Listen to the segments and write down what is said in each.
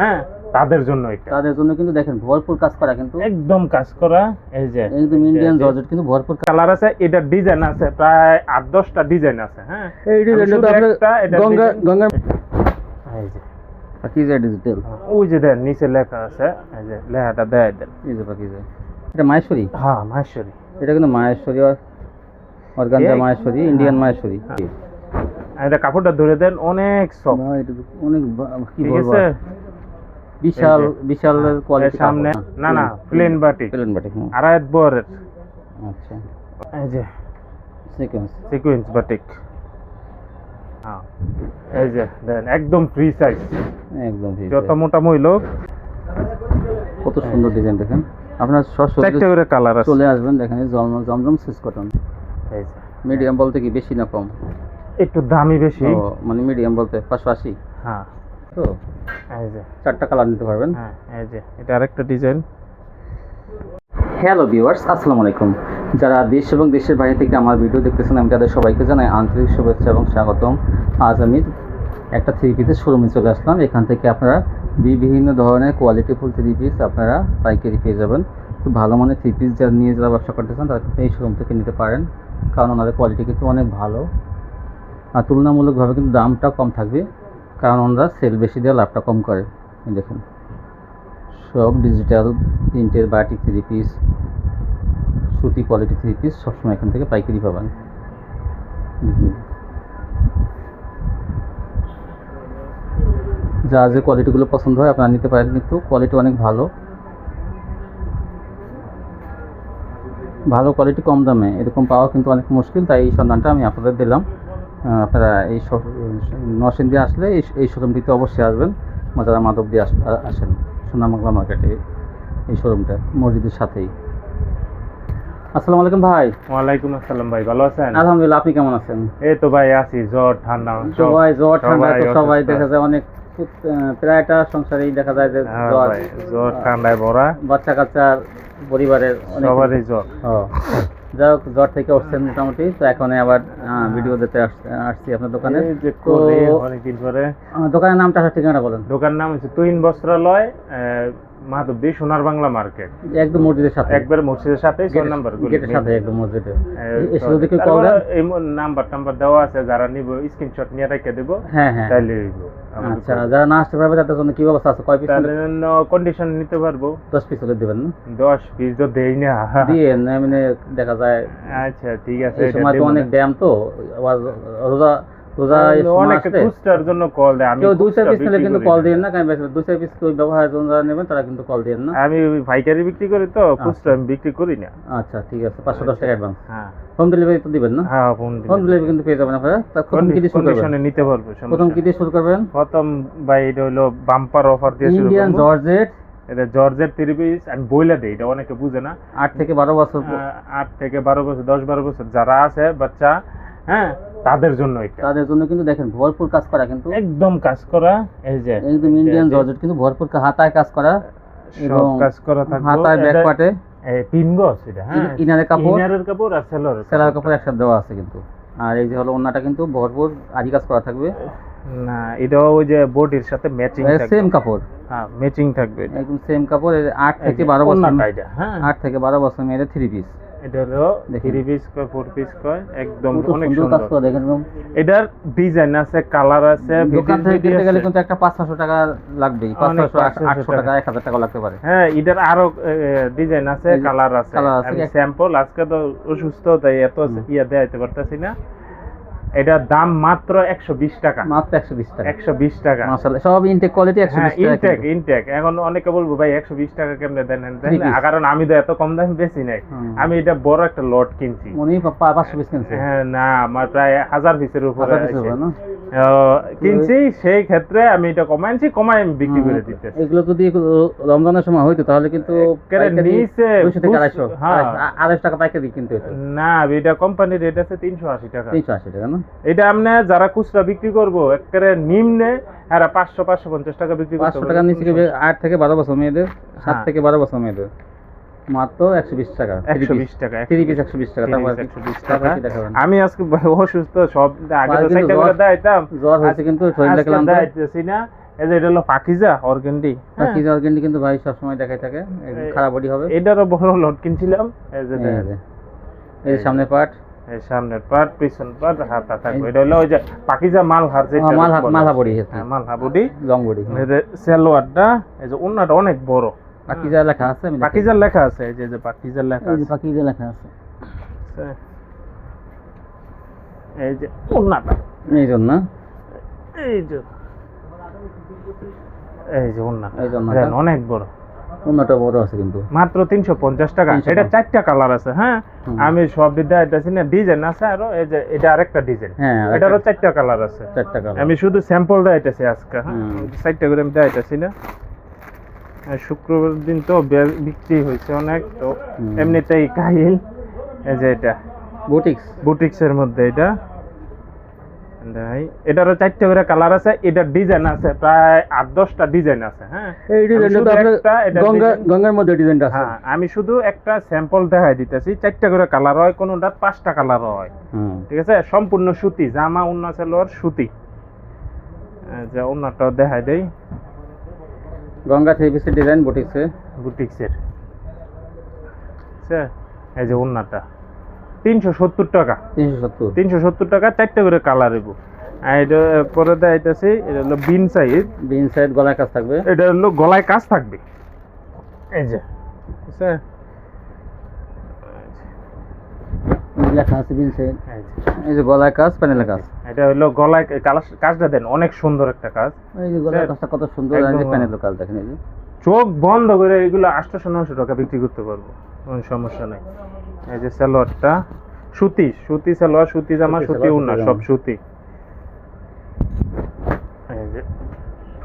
হ্যাঁ? তাদের জন্য এটা। তাদের জন্য কিন্তু দেখেন ভরপুর কাজ করা কিন্তু। একদম কাজ করা এই যে একদম ইন্ডিয়ান জর্জেট কিন্তু ভরপুর কালার আছে এটা ডিজাইন আছে প্রায় আট দশটা ডিজাইন আছে হ্যাঁ? এই ডিজাইনটা তো আপনার গঙ্গা গঙ্গা এই যে। পাকিজা ডিজিটাল ওই যে দেন নিচে লেখা আছে এই যে লেখাটা দেয় দেন। এই যে পাকিজা এটা মাহেশ্বরী? হ্যাঁ মাহেশ্বরী। এটা কিন্তু মাহেশ্বরী অর্গানজা মাহেশ্বরী ইন্ডিয়ান মাহেশ্বরী। হ্যাঁ। এটা কাপড়টা ধরে দেন অনেক সফট অনেক কি বলব। বিশাল বিশাল কোয়ালিটি সামনে না না প্লেন বাটি। প্লেন বাটি হুম। আড়াই বরের। আচ্ছা। এই যে সিকোয়েন্স সিকুয়েন্স বাটিক হ্যাঁ এই যে দেন একদম ফ্রি সাইজ একদম ঠিক যত মোটা মইল কত সুন্দর ডিজাইন দেখেন। আপনার সরাসরি চারটে করে কালার আছে। চলে আসবেন দেখেন জম- জমজম সুইচ কটন এই যে। মিডিয়াম বলতে কি বেশি না কম? একটু দামি বেশি। মানে মিডিয়াম বলতে পাঁচশো আশি। হ্যাঁ। তো? এই যে। চারটা কালার নিতে পারবেন। হ্যাঁ এই যে এটা আরেকটা ডিজাইন হ্যালো ভিউয়ার্স আসসালামু আলাইকুম। যারা দেশ এবং দেশের বাইরে থেকে আমার ভিডিও দেখতেছেন আমি তাদের সবাইকে জানাই আন্তরিক শুভেচ্ছা এবং স্বাগতম। আজ আমি একটা থ্রি পিসের শোরুমে চলে আসলাম। এখান থেকে আপনারা বিভিন্ন ধরনের কোয়ালিটি ফুল থ্রি পিস আপনারা পাইকারি পেয়ে যাবেন। খুব ভালো মানের থ্রি পিস যারা নিয়ে যারা ব্যবসা করতে চান তারা কিন্তু এই শোরুম থেকে নিতে পারেন। কারণ ওনাদের কোয়ালিটি কিন্তু অনেক ভালো। আর তুলনামূলকভাবে কিন্তু দামটা কম থাকবে। কারণ ওনারা সেল বেশি দিয়ে লাভটা কম করে। দেখুন। সব ডিজিটাল প্রিন্টের বাটি থ্রি পিস সুতি কোয়ালিটি থ্রি পিস সবসময় এখান থেকে পাইকারি পাবেন। যা যে কোয়ালিটিগুলো পছন্দ হয় আপনারা নিতে পারেন, কিন্তু কোয়ালিটি অনেক ভালো। ভালো কোয়ালিটি কম দামে। এরকম পাওয়া কিন্তু অনেক মুশকিল, তাই এই সন্ধানটা আমি আপনাদের দিলাম। আপনারা এই নরসিং দিয়ে আসলে এই- এই শোরুমটিতে অবশ্যই আসবেন। যারা মাধব দিয়ে আসেন। সোনামঙ্গলা মার্কেটে এই শোরুমটা মসজিদের সাথেই। আসসালামু আলাইকুম ভাই। ওয়ালাইকুম আসসালাম ভাই ভালো আছেন? আলহামদুলিল্লাহ আপনি কেমন আছেন? এই তো ভাই আছি। জ্বর ঠান্ডা সবাই জ্বর ঠান্ডা তো সবাই দেখা যায় অনেক প্রায়টা সংসারেই দেখা যায় যে হ্যাঁ জ্বর ঠান্ডায় ভরা। বাচ্চা কাচ্চার পরিবারের সবারই জ্বর। যাই হোক জ্বর থেকে উঠছেন মোটামুটি তো এখন আবার ভিডিও দিতে আস- আসছি আপনার দোকানে। তো অনেকদিন পরে। দোকানের নামটা আর ঠিকানা বলেন। দোকানের নাম হচ্ছে তুহিন বস্ত্রালয় মাধবদী সোনার বাংলা মার্কেট। একদম মসজিদের সাথে। একবার মসজিদের সাথে ফোন নাম্বার গেটের সাথে একদম মসজিদে। এসে যদি কেউ কল এই নাম্বার টাম্বার দেওয়া আছে যারা নিব স্ক্রিনশট নিয়ে রেখে দেবো হ্যাঁ হ্যাঁ। আমাদের আচ্ছা যারা না আসতে পারবে তাদের জন্য কি ব্যবস্থা আছে? কয় পিস তাহলে কন্ডিশন নিতে পারব। দশ পিস হলে দেবেন না? দশ পিস তো দেই না। দিয়ে এমনি দেখা যায়। আচ্ছা ঠিক আছে এই সময় তো অনেক ড্যাম তো। রোজা রোজা এই সময় অনেক আসলে খুচরার জন্য কল দেয় আমি কেউ দুই চার পিস নিলে কিন্তু কল না। না কারণ দুই চার পিস কেউ ব্যবহারের জন্য যারা নেবেন তারা কিন্তু কল দিন না। আমি ওই পাইকারি বিক্রি করি তো খুচরা আমি বিক্রি করি না। আচ্ছা ঠিক আছে পাঁচশো দশ টাকা অ্যাডভান্স হ্যাঁ। হোম ডেলিভারি তো দিবেন না? হ্যাঁ ফোন হোম ডেলিভারি কিন্তু পেয়ে যাবেন আপনারা। প্রথম কি দিয়ে শুরু করবেন? নিতে পারব প্রথম কি দিয়ে শুরু করবেন? প্রথম ভাই এটা হলো বাম্পার অফার দিয়ে শুরু ইন্ডিয়ান জর্জেট এটা জর্জের থ্রি পিস আমি বইলা দিই এটা অনেকে বুঝে না। আট থেকে বারো বছর আট থেকে বারো বছর দশ বারো বছর যারা আছে বাচ্চা হ্যাঁ তাদের জন্য এটা। তাদের জন্য কিন্তু দেখেন ভরপুর কাজ করা কিন্তু একদম কাজ করা এই যে একদম ইন্ডিয়ান জর্জেট কিন্তু ভরপুর হাতায় কাজ করা এবং কাজ করা থাকবে। হাতায় ব্যাক পার্টে তিন গজ এটা হ্যাঁ। ইন- ইনারের কাপড়। ইনারের কাপড় আর সেলরের সেলার কাপড় একসাথে দেওয়া আছে কিন্তু। আর এই যে হলো ওন্নাটা কিন্তু ভরপুর আদি কাজ করা থাকবে। না এটা ওই যে বডির সাথে ম্যাচিং থাকবে। সেম কাপড়। হ্যাঁ ম্যাচিং থাকবে একদম সেম কাপড় এর আট থেকে যে বারো বছর ওড়নাটা এটা, হ্যাঁ। আট থেকে বারো বছর মেয়েদের থ্রি পিস এটা হলো থ্রি পিস কয় ফোর পিস কয় একদম অনেক সুন্দর কাজ সুন্দর করা দেখেন এটার ডিজাইন আছে কালার আছে দোকান থেকে কিনতে গেলে কিন্তু একটা পাঁচ ছশো টাকা লাগবেই পাঁচ 500 আটশো টাকা এক হাজার টাকা লাগতে পারে। হ্যাঁ এটার আরও ডিজাইন আছে কালার আছে। colour আমি স্যাম্পল আজকে তো অসুস্থ তাই এত। ইয়া দেখাইতে পারতেছি না। এটার দাম মাত্র একশো বিশ টাকা। মাত্র একশো বিশ টাকা। একশো বিশ টাকা। মাসাল্লাহ সব ইনটেক কোয়ালিটি একশো হ্যাঁ বিশ ইনটেক ইনটেক এখন অনেকে বলব ভাই একশো বিশ টাকা কেমনে দেন। কারণ আমি তো এত কম দামে বেশি নাই। আমি এটা বড় একটা লট কিনছি। উনি পাঁচশো পিস কিনছে। হ্যাঁ না আমার প্রায় হাজার পিসের উপরে কিনছি সেই ক্ষেত্রে আমি এটা কমাইছি কমাই আমি বিক্রি করে দিতে এগুলো যদি রমজানের সময় হইতো তাহলে কিন্তু নিচে 200 থেকে খুচ- আড়াইশো। হ্যাঁ। আড়াইশো- টাকা পাইকারি কিনতে না এটা কোম্পানির রেট আছে তিনশো আশি টাকা। তিনশো আশি টাকা না? এটা আপনি যারা খুচরা বিক্রি করব একেবারে নিম্নে আর পাঁচশো পাঁচশো পঞ্চাশ টাকা বিক্রি পাঁচশো। টাকার নিচে আট থেকে বারো বছর মেয়েদের? সাত হ্যাঁ। থেকে বারো বছর মেয়েদের। মাত্র একশো বিশ টাকা একশো বিশ টাকা থ্রি পিস একশো বিশ টাকা তারপর একশো বিশ টাকা। আমি আজকে অসুস্থ সব আগে তো করে জ্বর- জ্বর হয়েছে কিন্তু শরীরটা ক্লান্ত। দেখাইতেছি না। এই যে এটা হলো অর্গেন্ডি অর্গেন্ডি কিন্তু ভাই সবসময় দেখাই থাকে খারাপ বডি হবে। এটারও বড় লট কিনছিলাম। এই যে সামনে পার্ট এই সামনের পার্ট পিছন পার্ট হাতা থাকবে এটা হলো ওই যে পাকিজা মাল হার যেটা মালহা মালহা বডি হ্যাঁ, মালহা বডি লং বডি যে সালোয়ারটা এই যে ওন্নাটা অনেক বড়। বাকি লেখা আছে পাকিজার লেখা আছে এই যে যে পাকিজার লেখা আছে। বাকি লেখা আছে। এই যে ওন্নাটা এই জন্য? এই যে এই যে যে ওন্নাটা। দেখেন, অনেক বড়। অন্যটা বড় আছে কিন্তু। মাত্র তিনশো পঞ্চাশ টাকা। এটা চারটা কালার আছে হ্যাঁ? আমি সব বিদ্যা না ডিজাইন আছে আরও এই যে এটা আরেকটা ডিজাইন। হ্যাঁ এটারও চারটা কালার আছে। চারটা কালার। আমি শুধু স্যাম্পল দেখাইতেছি আজকে হ্যাঁ? চারটা করে আমি দেখাইতেছি না। শুক্রবার দিন তো বিক্রি হয়েছে অনেক তো। এমনিতেই কাহিল। এই যে এটা। বুটিক্স। বুটিক্সের মধ্যে এটা। দেখাই। এটারও চারটে করে কালার আছে এটার ডিজাইন আছে প্রায় আট দশটা ডিজাইন আছে হ্যাঁ? এই আমি ডিজাইনটা তো শুধু আপনার একটা, গঙ্গা গঙ্গার মধ্যে ডিজাইনটা আছে। হ্যাঁ আমি শুধু একটা স্যাম্পল দেখাই দিতেছি চারটা করে কালার হয় কোনোটা পাঁচটা কালার হয়। হুম। ঠিক আছে? সম্পূর্ণ সুতি জামা উন্না সালোয়ার সুতি। যে দেখাই দেই। গঙ্গা থ্রি পিসের ডিজাইন বুটিক্সে বুটিক্সের। আচ্ছা এই যে উন্নাটা তিনশো সত্তর টাকা। তিনশো সত্তর। টাকা চারটে করে কালার এবো। এটা পরে দেখাইতেছি এটা হলো বিন সাইজ বিন সাইড গলার কাজ থাকবে? এটা হলো গলায় কাজ থাকবে। এই যে লেখা আছে বিন সাইড এই যে। এই কাজ প্যানেলের কাজ। এটা হলো গলায় কালার কাজটা দেন অনেক সুন্দর একটা কাজ। এই যে গলার কাজটা কত সুন্দর প্যানেলের কাজ দেখেন এই যে। চোখ বন্ধ করে এগুলো আটশোশো নশো টাকা বিক্রি করতে পারব। কোনো সমস্যা নেই। এই যে স্যালোয়ারটা সুতি সুতি স্যালোয়ার সুতি জামা সুতি উন্না সব সুতি। এই যে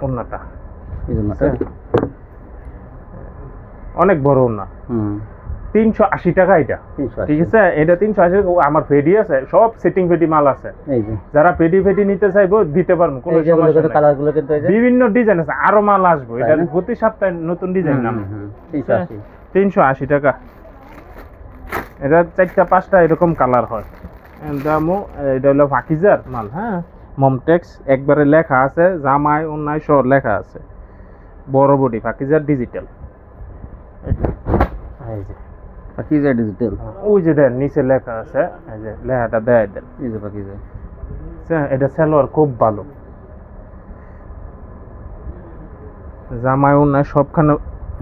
উন্নাটা। অনেক বড় উন্না। হুম। তিনশো আশি টাকা এটা। ঠিক আছে? এটা তিনশো আশি আমার ফেডি আছে সব সেটিং ফেডি মাল আছে। যারা পেডি ফেডি নিতে চাইব দিতে পারব কোনো সমস্যা বিভিন্ন ডিজাইন আছে আরও মাল আসব। এটা? প্রতি সপ্তাহে নতুন ডিজাইন নাম। তিনশো আশি। টাকা। এটা চারটা পাঁচটা এরকম কালার হয়। দামও এটা হলো ফাকিজার মাল হ্যাঁ? মমটেক্স একবারে লেখা আছে জামাই অন্যায় সব লেখা আছে। বড় বডি ফাকিজার ডিজিটাল এই যে। বাকি যে ডিজিটাল ওই যে দেন নিচে লেখা আছে এই যে লেখাটা দেয় দেন। এই যে আচ্ছা, এটা সালোয়ার খুব ভালো। জামাই উন্নায় সবখানে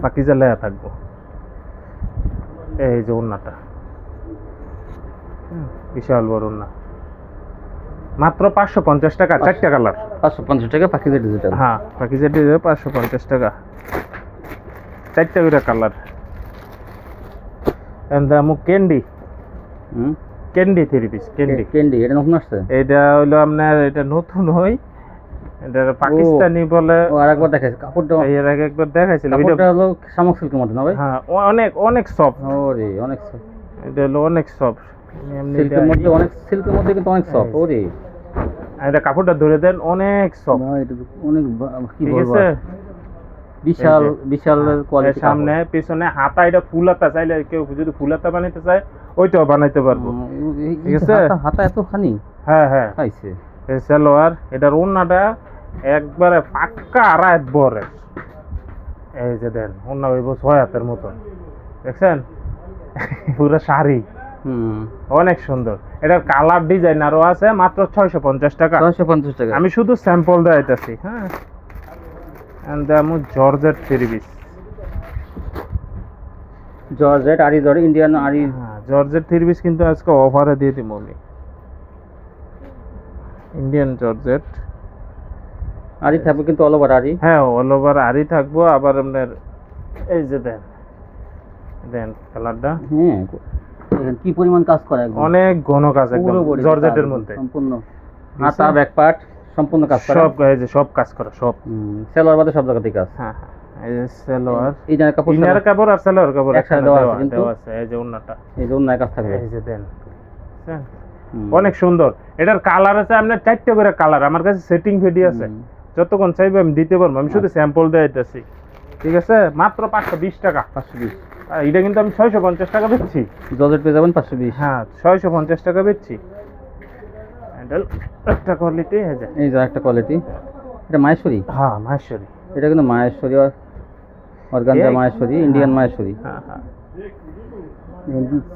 পাকিজা লেয়া থাকব। এই যে উন্নাটা হুম, বিশাল বড় উন্না মাত্র পাঁচশো পঞ্চাশ টাকা চারটা কালার। পাঁচশো পঞ্চাশ টাকা যে ডিজিটাল হ্যাঁ পাকিজা দিয়ে পাঁচশো পঞ্চাশ টাকা। চারটা করে কালার। দামু ক্যান্ডি হুম candy three piece candy candy এটা নতুন আসছে এটা হইল আপনার এটা নতুন হই এটা পাকিস্তানি বলে ও আরেকবার দেখাইছে কাপড়টা এর আগে একবার দেখাইছিলাম এটা কাপড়টা হলো শামুক সিল্কের মতো না ভাই হ্যাঁ অনেক অনেক সফট ওরে অনেক এটা হলো অনেক সফট সিল্কের মধ্যে অনেক সিল্কের মধ্যে কিন্তু অনেক সফট ওরে এটা কাপড়টা ধরে দেন অনেক সফট অনেক কি বলব। বিশাল বিশাল কোয়ালিটি সামনে পিছনে হাতা এটা ফুলাতা চাইলে কেউ যদি ফুলাতা বানাইতে চায় ওইটাও বানাইতে পারব। ঠিক আছে? হাতা এত খানি? হ্যাঁ হ্যাঁ। খাইছে। এই সালোয়ার এটার ওন্নাটা একবারে পাক্কা আড়াইত বরে এই যে দেন ওন্না হইব ছয় হাতের মতন দেখছেন? পুরো শাড়ি। হুম। অনেক সুন্দর। এটার কালার ডিজাইন আরও আছে মাত্র ছয়শো পঞ্চাশ টাকা। ছয়শো পঞ্চাশ টাকা। আমি শুধু স্যাম্পল দেখাইতেছি হ্যাঁ? এন্ড আমু জর্জেট থ্রি পিস জর্জেট আরি জর্জ ইন্ডিয়ান আরি হ্যাঁ জর্জেট থ্রি পিস কিন্তু আজকে অফারে দিয়ে দিব আমি। ইন্ডিয়ান জর্জেট আরি থাকবে কিন্তু অল ওভার আরি হ্যাঁ অল ওভার আরই থাকব? আবার আপনার এই যে দেন। দেন কালারটা হ্যাঁ কি পরিমাণ কাজ করে অনেক ঘন কাজ একদম জর্জেটের মধ্যে। সম্পূর্ণ। হাতা ব্যাক পার্ট সম্পূর্ণ কাজ করে? সব এই যে সব কাজ করা সব। সেলার বাদে সব জায়গাতেই কাজ? হ্যাঁ হ্যাঁ এই যে সালোয়ার কাপড় ইনার কাপড় আর সালোয়ার কাপড় একসাথে দেওয়া আছে কিন্তু। এই যে ওন্নাটা। এই যে কাজ থাকবে। এই যে দেন। বুঝছেন? অনেক সুন্দর। এটার কালার আছে আপনার চারটে করে কালার আমার কাছে সেটিং ফেডি আছে। যতক্ষণ চাইবে আমি দিতে পারব আমি শুধু স্যাম্পল দেখাইতেছি ঠিক আছে? মাত্র পাঁচশো বিশ টাকা। পাঁচশো বিশ। এটা কিন্তু আমি ছয়শো পঞ্চাশ টাকা বেচছি। জর্জেট পেয়ে যাবেন পাঁচশো বিশ। হ্যাঁ ছয়শো পঞ্চাশ টাকা বেচছি। এটা একটা কোয়ালিটি এই যে। এই যে একটা কোয়ালিটি এটা মাহেশ্বরী? হ্যাঁ মাহেশ্বরী। এটা কিন্তু মাহেশ্বরী অর্গানজা মাহেশ্বরী ইন্ডিয়ান মাহেশ্বরী। হ্যাঁ হ্যাঁ।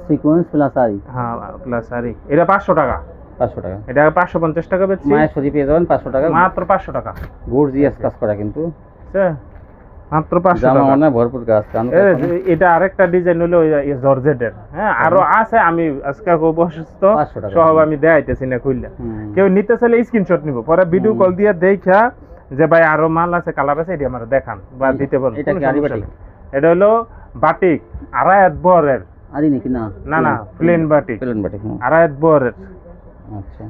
সিকোয়েন্স প্লাস আরি হ্যাঁ প্লাস আরে এটা পাঁচশো টাকা। পাঁচশো টাকা। এটা পাঁচশো পঞ্চাশ টাকা বেচছি। মাহেশ্বরী পেয়ে যাবেন পাঁচশো টাকা। মাত্র পাঁচশো টাকা। গর্জিয়াস কাজ করা কিন্তু। বুঝছে? মাত্র পাঁচশো টাকা। মানে ভরপুর কাজ এটা আরেকটা ডিজাইন হলো জর্জেটের। হ্যাঁ আরও আছে আমি আজকে খুব অসুস্থ 500 সব আমি দেখাইতেছি না খুললে। কেউ নিতে চাইলে স্ক্রিনশট নিব। পরে ভিডিও কল দিয়ে দেখা যে ভাই আরও মাল আছে কালার আছে এটি আমার দেখান বা দিতে পারব এটা বাটিক? হলো বাটিক আড়াইয়াত বরের। নাকি? না। না না প্লেন বাটিক প্লেন বরের। আচ্ছা।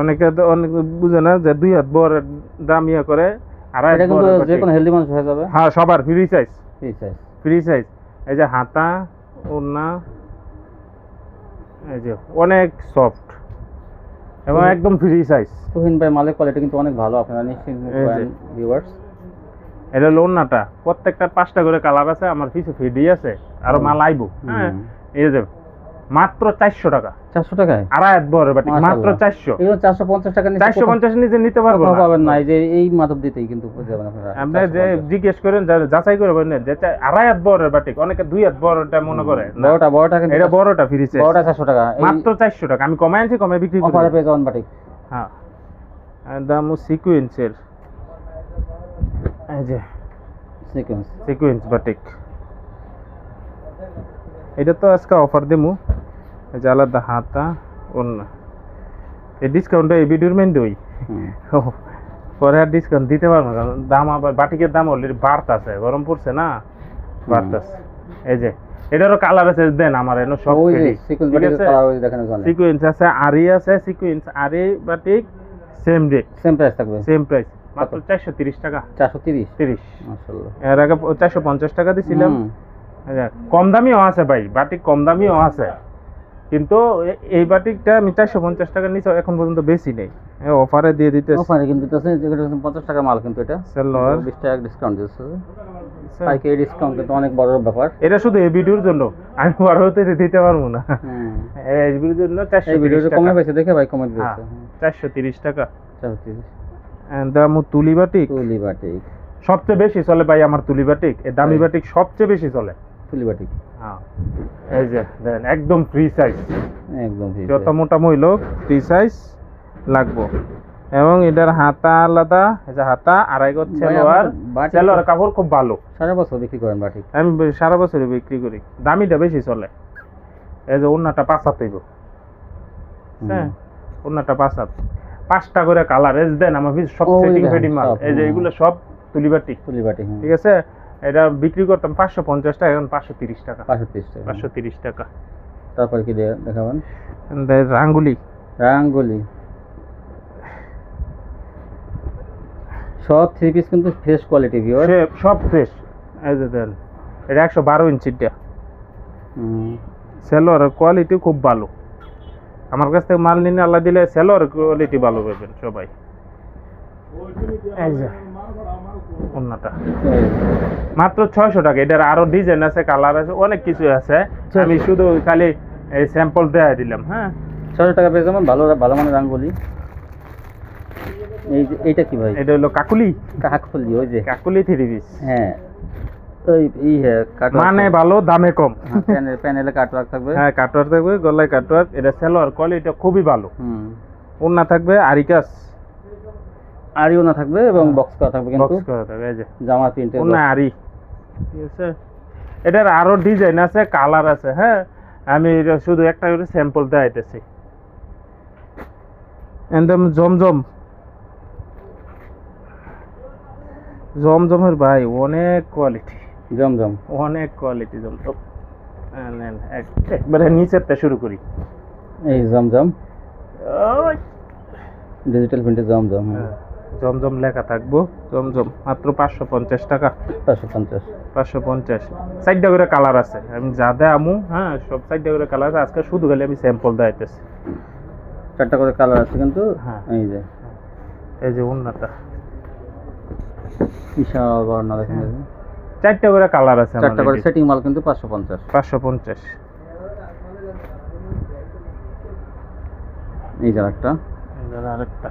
অনেকে তো অনেক বুঝে না যে দুই হাত বরের দাম ইয়ে করে আড়াইয়াত এটা কিন্তু যে কোনো হেলদি মানুষ হয়ে যাবে। হ্যাঁ সবার ফ্রি সাইজ এই সাইজ ফ্রি সাইজ এই যে হাতা ওড়না এই যে অনেক সফট এবং একদম ফ্রি সাইজ তুহিন ভাই মালের কোয়ালিটি কিন্তু অনেক ভালো আপনারা নিশ্চিত এই যে। ভিউয়ার্স এটা হলো প্রত্যেকটা পাঁচটা করে কালার আছে আমার কিছু ফিডি আছে আরও মাল আইবো। হ্যাঁ এই যে মাত্র চারশো টাকা। চারশো টাকায়? আড়াই বড় বাটি মাত্র চারশো। এগুলো চারশো পঞ্চাশ টাকা চারশো পঞ্চাশ নিচে নিতে পারব না। পাবেন না যে এই মাধব দিতেই কিন্তু যে জিজ্ঞেস করেন যাচাই করে বলেন যে আড়াই হাত বড় বাটি অনেকে দুই হাত বড়টা মনে করে বড়টা বড়টা এটা বড়টা বড়টা চারশো টাকা। মাত্র চারশো টাকা আমি কমাই আনছি কমে বিক্রি করি। পেয়ে যাবেন বাটি। হ্যাঁ। দাম সিকুয়েন্সের এই যে সিকোয়েন্স সিকুয়েন্স বাটিক। এটা তো আজকে অফার দেবো যে আলাদা হাতা অন্য এই ডিসকাউন্টটা এই ভিডিওর মেন দই। পরে আর ডিসকাউন্ট দিতে পারব কারণ দাম আবার বাটিকের দাম অলরেডি বাড়তাছে গরম পড়ছে না? বাড়তাছে। এই যে এটারও কালার আছে দেন আমার এনে সব। সিকোয়েন্স আছে? আরি আছে সিকুয়েন্স আরি batik same rate same price থাকবে। সেম প্রাইস মাত্র চারশো তিরিশ টাকা। চারশো তিরিশ? তিরিশ। মাশাআল্লাহ। এর আগে চারশো পঞ্চাশ টাকা দিছিলাম। কম দামিও আছে ভাই বাটিক কম দামিও আছে। কিন্তু এই বাটিকটা আমি চারশো পঞ্চাশ টাকার নিচে এখন পর্যন্ত বেশি নেই। অফারে দিয়ে দিতে অফারে কিন্তু পঞ্চাশ টাকা মাল কিন্তু এটা। বিশ টাকা ডিসকাউন্ট পাইকারি ডিসকাউন্ট কিন্তু অনেক বড় ব্যাপার। এটা শুধু এই ভিডিওর জন্য আমি বড় হতে দিতে পারব না। হুম। এই ভিডিওর জন্য চারশো ভিডিওটা কমে দেখে ভাই কমে হ্যাঁ, দিয়েছে। চারশো তিরিশ টাকা। চারশো তিরিশ। দাম তুলি বাটিক? তুলি বাটি সবচেয়ে বেশি চলে ভাই আমার তুলি বাটিক। দামি বাটিক সবচেয়ে বেশি চলে। তুলি বাটি হ্যাঁ। এই যে দেন একদম ফ্রি সাইজ একদম যত মোটা মইল ফ্রি সাইজ লাগবো। এবং এটার হাতা আলাদা যে হাতা আড়াই গজ সেলোয়ার। সেলোয়ার কাপড় খুব ভালো। সারা বছর বিক্রি করেন বাটি আমি সারা বছরই বিক্রি করি। দামিটা বেশি চলে। এই যে অন্যটা পাঁচ হাত হইব। হ্যাঁ অন্যটা পাঁচ হাত। পাঁচটা করে কালার এস দেন আমার সব সেটিং দেখেন, ফেটিং মাল। এই যে। এগুলো সব তুলিবাটি তুলি বাটি হুম। ঠিক আছে? এটা বিক্রি করতাম পাঁচশো পঞ্চাশ টাকা এখন পাঁচশো তিরিশ টাকা। পাঁচশো তিরিশ টাকা। পাঁচশো তিরিশ টাকা। তারপরে কি দেখাবেন? রাঙ্গুলি। রাঙ্গুলি। সব থ্রি পিস কিন্তু ফ্রেশ কোয়ালিটি সে সব ফ্রেশ এই যে দেন এটা একশো বারো ইঞ্চিটা সেলোর কোয়ালিটি খুব ভালো। আমার কাছ থেকে মাল নিয়ে আল্লাহ দিলে সেলোর কোয়ালিটি ভালো পাবেন সবাই। এই যে অন্যটা। মাত্র ছয়শো টাকা এটার আরও ডিজাইন আছে কালার আছে অনেক কিছু আছে। আমি শুধু খালি এই স্যাম্পল দেয়া দিলাম হ্যাঁ? ছশো টাকা পেয়ে যাবেন ভালো ভালো মানের এই যে এইটা কি ভাই? এটা হলো কাকুলি। কাকফুলি ওই যে। কাকুলি থ্রি পিস হ্যাঁ। ওই এই হ্যাঁ কাট মানে ভালো দামে কম। প্যানেল প্যানেলে কাটওয়ার্ক থাকবে। হ্যাঁ কাটওয়ার্ক থাকবে গলায় কাটওয়ার্ক এটা সেলোয়ার কোয়ালিটি খুবই ভালো। হুম। ওন্না থাকবে আরিকাস আরিও না থাকবে এবং বক্স করা থাকবে কিন্তু বক্স করা থাকবে এই যে। জামা প্রিন্টের ওন্না আরি ঠিক আছে? এটার আরও ডিজাইন আছে কালার আছে হ্যাঁ? আমি শুধু একটা করে স্যাম্পল দেখাইতেছি। একদম জমজম। জমজমের ভাই অনেক কোয়ালিটি জমজম। অনেক কোয়ালিটি জমজম। এক- একবারে নিচেরটা শুরু করি। এই জমজম। ডিজিটাল প্রিন্টের জমজম। হ্যাঁ, জমজম লেখা থাকব। জমজম মাত্র পাঁচশো পঞ্চাশ টাকা। পাঁচশো পঞ্চাশ। পাঁচশো পঞ্চাশ। চারটা করে কালার আছে। আমি যা দেয় আমু হ্যাঁ সব চারটা করে কালার আছে। আজকে শুধু খালি আমি স্যাম্পল দেখাইতেছি চারটা করে কালার আছে কিন্তু হ্যাঁ। এই যে। এই যে উন্নতা বিশাল বড় না দেখেন চারটা করে কালার আছে চারটা করে সেটিং মাল কিন্তু পাঁচশো পঞ্চাশ। পাঁচশো পঞ্চাশ। এই যে একটা আরেকটা।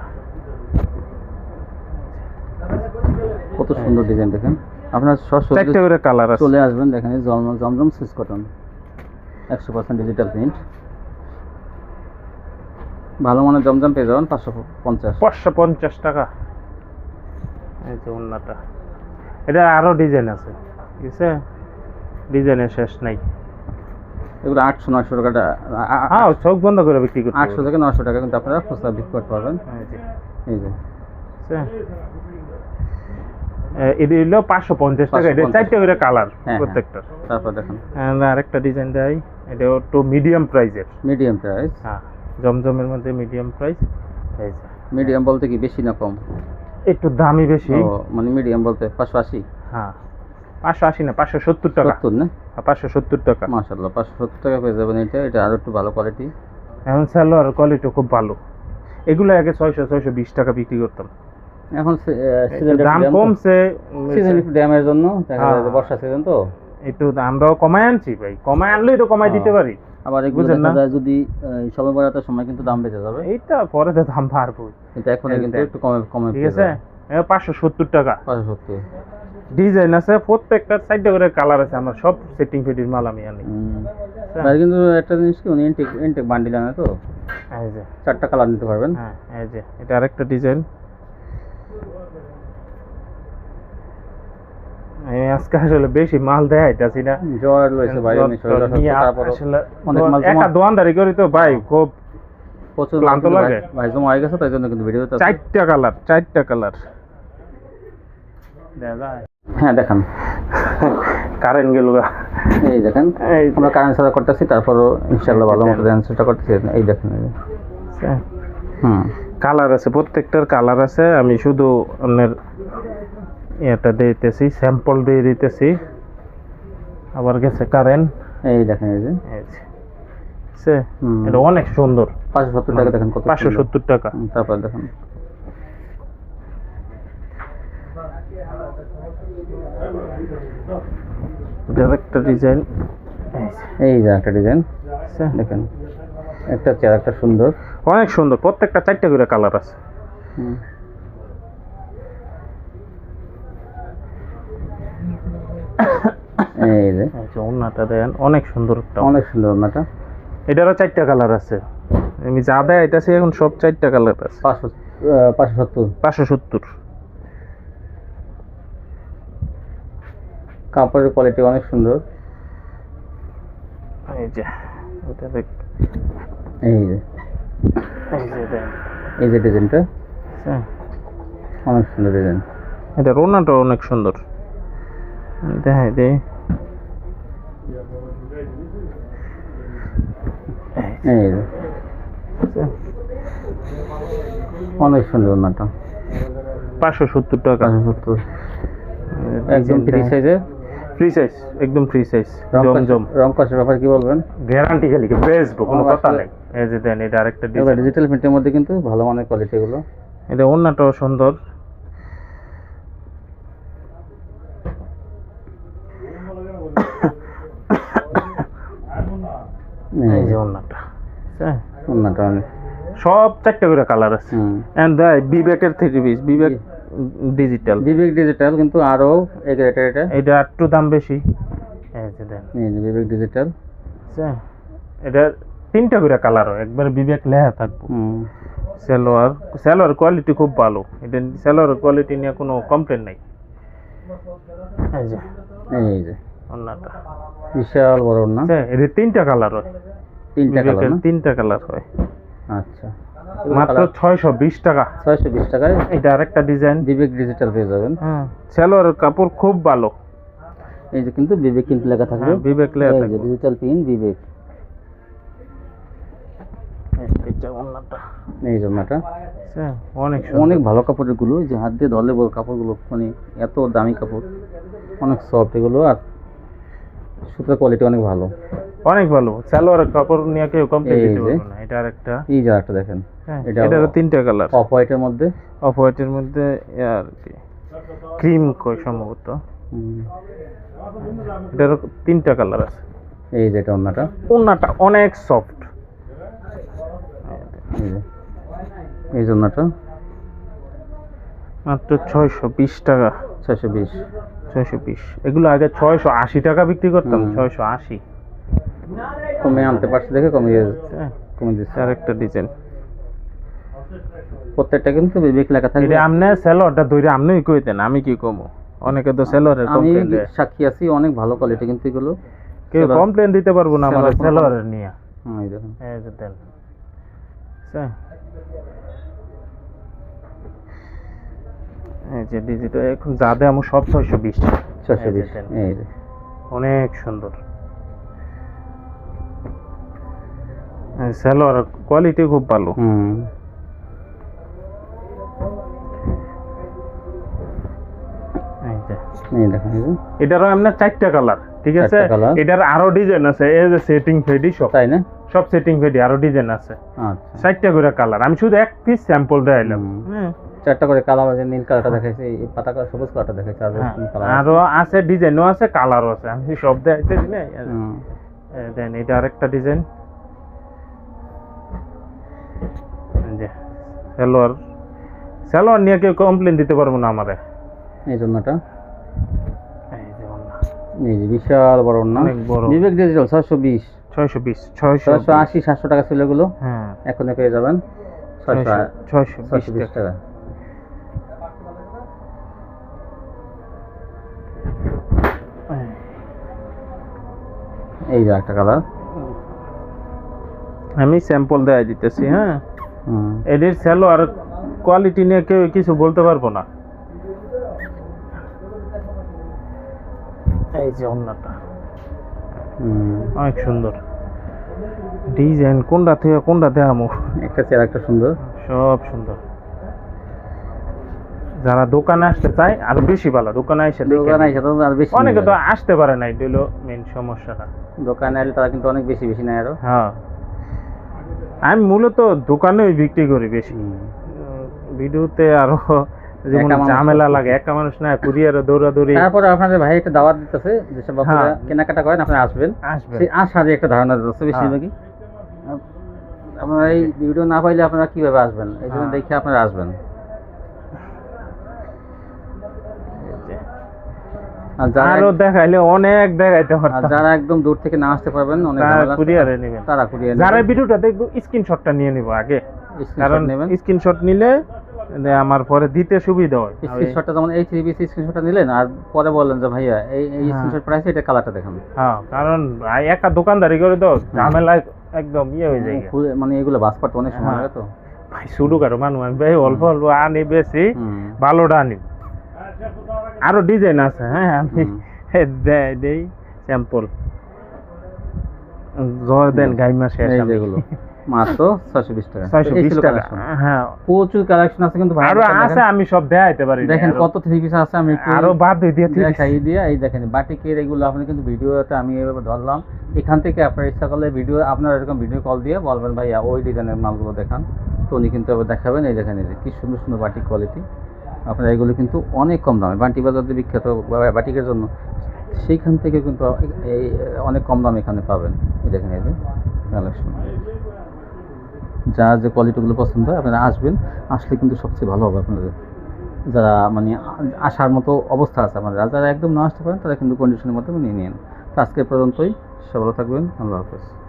কত সুন্দর ডিজাইন দেখেন। আপনার চারটে করে কালার আছে। চলে আসবেন দেখেন এই জমজম জমজম সুইচ কটন একশো পার্সেন্ট ডিজিটাল প্রিন্ট ভালো মানের জমজম পেয়ে যাবেন পাঁচশো পঞ্চাশ। পাঁচশো পঞ্চাশ টাকা। এই যে ওন্নাটা। এটা আরও ডিজাইন আছে। ঠিক আছে? ডিজাইনের শেষ নাই। এগুলো আটশো নয়শো টাকাটা হ্যাঁ চোখ বন্ধ করে বিক্রি করতে আটশো থেকে নশো টাকা কিন্তু আপনারা খুচরা বিক্রি করতে পারবেন। এই যে। এটা হলো পাঁচশো পঞ্চাশ টাকা এটা চারটে করে কালার হ্যাঁ। প্রত্যেকটা তারপর দেখেন। আরেকটা ডিজাইন দেয় এটা একটু মিডিয়াম মিডিয়াম প্রাইস হ্যাঁ জমজমের মধ্যে মিডিয়াম প্রাইস মিডিয়াম বলতে কি বেশি না কম? একটু দামি বেশি। মানে মিডিয়াম বলতে পাঁচশো আশি? হ্যাঁ পাঁচশো আশি না পাঁচশো সত্তর টাকা। সত্তর না? পাঁচশো সত্তর টাকা। মাশাল্লাহ পাঁচশো সত্তর টাকা পেয়ে যাবেন এটা এটা আরও একটু ভালো কোয়ালিটি এখন সালোয়ার কোয়ালিটি খুব ভালো। এগুলো আগে ছয়শো ছয়শো বিশ টাকা বিক্রি করতাম। এখন দাম কমছে উম, সিজন একটু ড্যামের জন্য দেখা যায়। বর্ষা সিজন তো। একটু আমরাও আনছি ভাই আনলেই তো দিতে। পারি। আবার এগুলো দেখা যায় যদি সময় সময় কিন্তু দাম বেড়ে যাবে। এইটা পরে তো দাম বাড়বো। কিন্তু এখন কিন্তু একটু কমে কমে ঠিক আছে? পাঁচশো সত্তর টাকা। পাঁচশো সত্তর। ডিজাইন আছে প্রত্যেকটা চারটে করে কালার আছে আমার সব সেটিং ফেটিং মাল আমি আনি। আর কিন্তু একটা জিনিস কি উনি বান্ডিল আনে তো। চারটা কালার নিতে পারবেন। হ্যাঁ এই যে এটা আরেকটা ডিজাইন আমি আজকে আসলে বেশি মাল দেখাইতেছি না। জ্বর রয়েছে ভাই আসলে অনেক মাল একটা দোয়ানদারি করি তো ভাই খুব প্রচুর ক্লান্ত লাগে। ভাই- জমা হয়ে গেছে তাই জন্য কিন্তু ভিডিওতে চারটা কালার চারটা কালার। হ্যাঁ দেখান। কারেন্ট গেল এই দেখেন আমরা কারেন্ট সাদা করতেছি তারপরও ইনশাল্লাহ ভালো মতো অ্যান্সারটা করতেছি। এই দেখেন হুম। কালার আছে প্রত্যেকটার কালার আছে আমি শুধু আপনার এটা দিতেছি স্যাম্পল দিয়ে দিতেছি। আবার গেছে কারেন্ট এই দেখেন এই যে। হুম। এটা অনেক সুন্দর। পাঁচশো সত্তর টাকা দেখেন কত পাঁচশো। সত্তর টাকা। তারপর দেখেন। একটা ডিজাইন এই যে। একটা ডিজাইন দেখেন একটা চেয়ার একটা সুন্দর। অনেক সুন্দর প্রত্যেকটা চারটা করে কালার আছে। হুম। এই যে। এই যে দেন অনেক সুন্দর অনেক সুন্দর ওনাটা এটারও চারটা কালার আছে। আমি যা দেয় এটা এখন সব চারটা কালার আছে। পাঁচশো পাঁচশো সত্তর। পাঁচশো সত্তর। কাপড়ের কোয়ালিটি অনেক সুন্দর। এই যে এটা দেখ। এই যে। এই যে এই যে ডিজাইনটা হ্যাঁ। অনেক সুন্দর ডিজাইন এটা রোনাটা অনেক সুন্দর। দেখাই দে অনেক সুন্দর ওনাটা পাঁচশো সত্তর টাকা। পাঁচশো সত্তর। একদম ফ্রি সাইজে ফ্রি সাইজ একদম ফ্রি সাইজ জমজম। রং কাজের ব্যাপারে কি বলবেন? গ্যারান্টি খালি বেচবো কোনো কথা নেই। এই যে দেন এটা আরেকটা ডিজিটাল প্রিন্টের মধ্যে কিন্তু ভালো মানের কোয়ালিটি এগুলো। এটা অন্যটাও সুন্দর। এই যে অন্যটা হ্যাঁ। ওনাটা সব চারটে করে কালার আছে। এন্ড বিবেকের three piece Vivek digital Vivek digital কিন্তু আরও এগ্রেটার এটা এটা। একটু দাম বেশি। এই যে দেন বিবেক ডিজিটাল আচ্ছা। এটা তিনটা করে কালার হয় একবার বিবেক লেখা থাকব। সালোয়ার সালোয়ার কোয়ালিটি খুব ভালো। এটা সালোয়ার কোয়ালিটি নিয়ে কোনো কমপ্লেন নাই। এই যে। এই যে। বিশাল বড় না? আচ্ছা এটা তিনটা কালার হয়। তিনটা কালার তিনটা কালার হয়। আচ্ছা। মাত্র ছয়শো বিশ টাকা। ছয়শো বিশ টাকায়? এটা আরেকটা ডিজাইন বিবেক ডিজিটাল পেয়ে যাবেন। হ্যাঁ কাপড় খুব ভালো। এই যে কিন্তু বিবেক কিন্তু লেখা থাকবে। হ্যাঁ, বিবেক লেখা থাকবে। ডিজিটাল পিন বিবেক। এই জন্যটা আচ্ছা, অনেক অনেক ভালো কাপড়েরগুলো যে হাত দিয়ে ধরলে বল কাপড়গুলো মানে এত দামি কাপড় অনেক সফট এগুলো আর সুতার কোয়ালিটি অনেক ভালো। অনেক ভালো। সালোয়ার কাপড় নিয়ে কেউ কমপ্লেন এই দিতে পারবে না। এটা আরেকটা। এই যে একটা দেখেন। হ্যাঁ এটা তিনটা কালার অফ হোয়াইটের মধ্যে। অফ হোয়াইটের মধ্যে আর কি। ক্রিম কই সম্ভবত। হুম, এটারও তিনটা কালার আছে। এই যে এটা অন্যটা ওন্নাটা অনেক সফট এই যে। জন্যটা মাত্র ছয়শো বিশ টাকা। ছয়শো বিশ। ছয়শো বিশ। এগুলো আগে ছয়শো আশি টাকা বিক্রি করতাম। ছয়শো আশি। কমে আনতে পারছি দেখে কমিয়ে কমিয়ে দিচ্ছে। আর একটা ডিজাইন প্রত্যেকটা কিন্তু বিবেক লেখা থাকবে। এটা আমনে সেলরটা ধরে আপনিই কইতেন আমি কি কমু? অনেকে তো সেলরের আমি কমপ্লেন সাক্ষী আছি অনেক ভালো কোয়ালিটি কিন্তু এগুলো। কেউ কমপ্লেন দিতে পারব না আমার সেলরের নিয়ে। দেখুন। এই যে দেন যে ডিজিটাল এখন যা দেয় আমি সব ছয়শো বিশ। ছয়শো বিশ অনেক সুন্দর। সেলর কোয়ালিটি খুব ভালো। এটারও আপনার চারটা কালার ঠিক আছে? এটার আরও ডিজাইন আছে এই যে সেটিং ফেডি সব। তাই না? সব সেটিং ফেডি আরও ডিজাইন আছে। আচ্ছা। চারটা করে কালার আমি শুধু এক পিস স্যাম্পল দেখাইলাম। হ্যাঁ চারটা করে কালার আছে নীল কালারটা দেখাইছে এই পাতা কালার সবুজ কালারটা দেখাইছে আর হ্যাঁ, আরও আছে ডিজাইনও আছে কালারও আছে। আমি সব দেখাইতে দিলে হুম। দেন এটা আরেকটা ডিজাইন। যে সালোয়ার। সালোয়ার নিয়ে কেউ কমপ্লেন দিতে পারব না আমারে। এই জন্যটা এই যে বিশাল বড় না বিবেক ডিজিটাল ছয়শো বিশ। ছয়শো বিশ ছয়শো আশি সাতশো টাকা ছিল এগুলো। হ্যাঁ। এখন পেয়ে যাবেন। ছয়শো ছয়শো বিশ টাকা। এই যে একটা কালার আমি স্যাম্পল দেয়া দিতেছি হ্যাঁ? এটির সালোয়ার কোয়ালিটি নিয়ে কেউ কিছু বলতে পারব না। এই যে অন্যটা। অনেক সুন্দর। ডিজাইন কোনটা থেকে কোনটা দেখামো একটা চেয়ার একটা সুন্দর। সব সুন্দর। যারা দোকানে আসতে চায় আরও বেশি ভালো দোকানে এসে দোকানে। এসে তো আর বেশি অনেকে তো আসতে পারে না এটা হলো মেন সমস্যাটা। দোকানে এলে তারা কিন্তু অনেক বেশি বেশি নেয় আরও। হ্যাঁ। আমি মূলত দোকানেই বিক্রি করি বেশি। ভিডিওতে আরও যেমন ঝামেলা লাগে একা মানুষ না কুরিয়ারে দৌড়াদৌড়ি। তারপরে আপনাদের ভাই একটা দাওয়াত দিতেছে যেসব আপনারা হ্যাঁ। কেনাকাটা করেন আপনারা আসবেন। আসবে সেই আশারই একটা ধারণা দিতেছে বেশিরভাগই। আপনারা এই ভিডিও না পাইলে আপনারা কীভাবে আসবেন? এই জন্য হ্যাঁ। দেখে আপনারা আসবেন। আর দেখাইলে অনেক দেখাইতে পারতাম। যারা একদম দূর থেকে না আসতে পারবেন অনেক তারা কুরিয়ারে নেবেন। তারা কুরিয়ার যারা ভিডিওটা দেখব স্ক্রিনশটটা নিয়ে নিব আগে। কারণ নেবেন। স্ক্রিনশট নিলে আমার পরে দিতে সুবিধা হয়। স্ক্রিনশটটা যেমন এই থ্রি পিস স্ক্রিনশটটা নিলেন আর পরে বললেন যে ভাইয়া এই এই হ্যাঁ। স্ক্রিনশট প্রাইস এটা কালারটা দেখান। হ্যাঁ কারণ একা দোকানদারি করে তো ঝামেলা একদম ইয়ে হয়ে যায়। মানে এগুলো বাস অনেক সময় হ্যাঁ। লাগে তো। ভাই শুরু করো মানুষ ভাই অল্প অল্প আনি বেশি। ভালোটা আনি। আরও ডিজাইন আছে হ্যাঁ আমি দেই স্যাম্পল জয় দেন গাই মাসে এই যেগুলো মাত্র ছয়শো বিশ টাকা। ছয়শো বিশ টাকা। হ্যাঁ। প্রচুর কালেকশন আছে কিন্তু আরও আছে আমি সব দেখাইতে পারি দেখেন কত থ্রি পিস আছে আমি একটু আরও বাদ দিয়ে দিয়ে থ্রি দেখাই দিয়ে। এই দেখেন বাটিকের এগুলো আপনি কিন্তু ভিডিওতে আমি এভাবে ধরলাম। এখান থেকে আপনার ইচ্ছা করলে ভিডিও আপনার এরকম ভিডিও কল দিয়ে বলবেন ভাইয়া ওই ডিজাইনের মালগুলো দেখান। তো উনি কিন্তু এবার দেখাবেন। এই দেখেন এই কি সুন্দর সুন্দর বাটিক কোয়ালিটি আপনারা এগুলো কিন্তু অনেক কম দামে, বান্টি বাজার যে বিখ্যাত বাটিকের জন্য, সেইখান থেকে কিন্তু এই অনেক কম দামে এখানে পাবেন। দেখেন, এই যে কালেকশন যা যে কোয়ালিটিগুলো পছন্দ হয়, আপনারা আসবেন, আসলে কিন্তু সবচেয়ে ভালো হবে আপনাদের। যারা মানে আসার মতো অবস্থা আছে আমাদের যারা একদম না আসতে পারেন, তারা কিন্তু কন্ডিশনের মধ্যে নিয়ে নিন। আজকে পর্যন্তই সব ভালো থাকবেন, আল্লাহ হাফেজ।